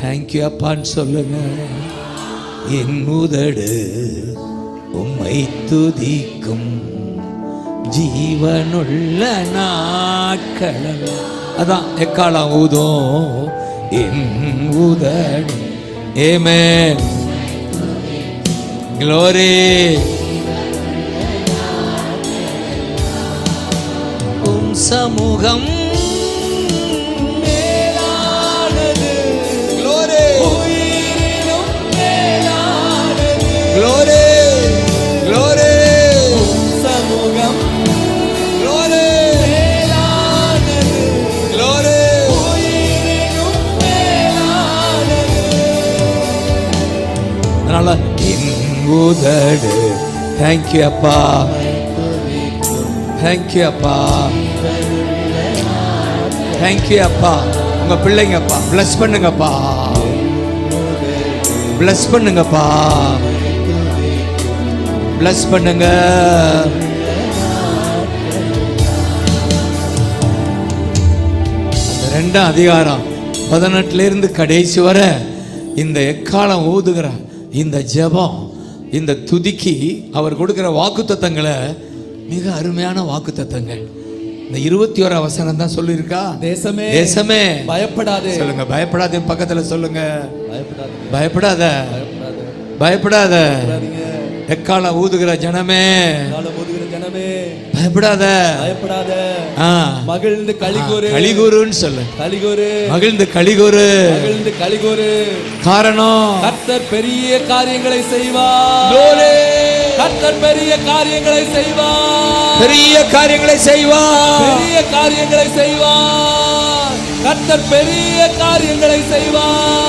Thank you அப்பான்னு சொல்லுங்க. என் உதடு உம்மை துதிக்கும் ஜீவனுள்ள நாட்கள் அதான் எக்காலம் ஊதும்? என் உதடு ஏமே க்ளோரி உம் சமூகம் க்ளோரி க்ளோரி சமூகம் க்ளோரி மேலானது க்ளோரி உயிரினும் மேலானது அதனால என் உதடு தேங்க்யூ அப்பா. தேங்க்யூ அப்பா தேங்க்யூ அப்பா. உங்க பிள்ளைங்கப்பா bless பண்ணுங்கப்பா. Bless பண்ணுங்கப்பா. Bless பண்ணுங்க. அந்த ரெண்டாம் அதிகாரம் பதினெட்டுல இருந்து கடைசி வர இந்த எக்காலம் ஊதுகிற இந்த ஜெபம் இந்த துதிக்கு அவர் கொடுக்கிற வாக்குத்தத்தங்களை மிக அருமையான வாக்குத்தத்தங்கள். இந்த இருபத்தி ஓரா வசனம் தான் சொல்லியிருக்கா? தேசமே தேசமே. பயப்படாதே. சொல்லுங்க பயப்படாத பக்கத்துல சொல்லுங்க. பயப்படாதே. பயப்படாத. பயப்படாதே. எக்காலம் ஊதுகிற ஜனமே. ஒதுகிற ஜனமே. பயப்படாத. பயப்படாத. மகிழ்ந்து கலிகூரு. கலிகுருன்னு சொல்லு. கலிகூரு. மகிழ்ந்து கலிகுரு. மகிழ்ந்து கலிகூரு. காரணம். கர்த்தர் பெரிய காரியங்களை செய்வார். கர்த்தர் பெரிய காரியங்களை செய்வார். பெரிய காரியங்களை செய்வார். பெரிய காரியங்களை செய்வார். கர்த்தர் பெரிய காரியங்களை செய்வார்.